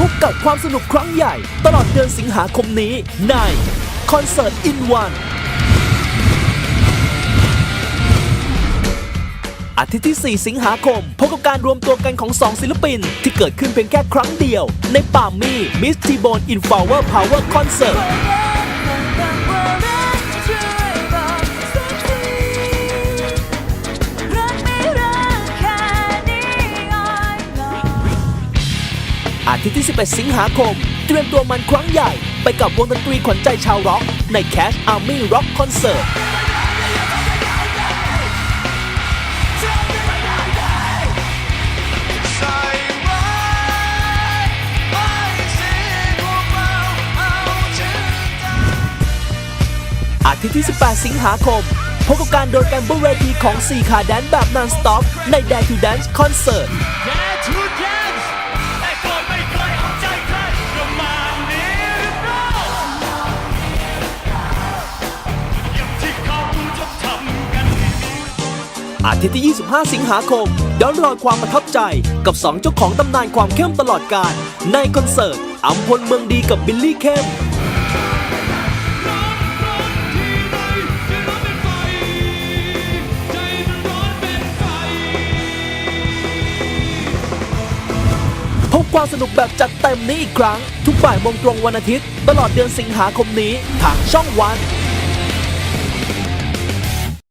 พบกับความสนุกครั้งใหญ่ ตลอดเดือนสิงหาคมนี้ในคอนเสิร์ตอินวันอาทิตย์ที่ 4 สิงหาคมพบกับการรวมตัวกันของ 2 ศิลปิน ที่เกิดขึ้นเพียงแค่ครั้งเดียว ในป่ามี่มิสทีโบนอินฟาวเวอร์พาวเวอร์คอนเสิร์ต อาทิตย์ที่ 11 สิงหาคม เตรียมตัวมันครั้งใหญ่ ไปกับวงดนตรีขวัญใจชาวร็อก ใน Cash Army Rock Concert อาถึงใจอาทิตย์ที่ 18 สิงหาคม พบกับการโดนกันบนเวทีของ 4 ขาแดนแบบนันสต็อปใน Dare to Dance Concert อาทิตย์ที่ 25 สิงหาคมย้อนรอยความประทับใจกับ 2 เจ้าของตำนานความเข้มตลอดกาลในคอนเสิร์ตอัมพลเมืองดีกับบิลลี่เข้ม พบความสนุกแบบจัดเต็มนี้อีกครั้ง ทุกบ่ายโมงตรงวันอาทิตย์ ตลอดเดือนสิงหาคมนี้ทางช่องวัน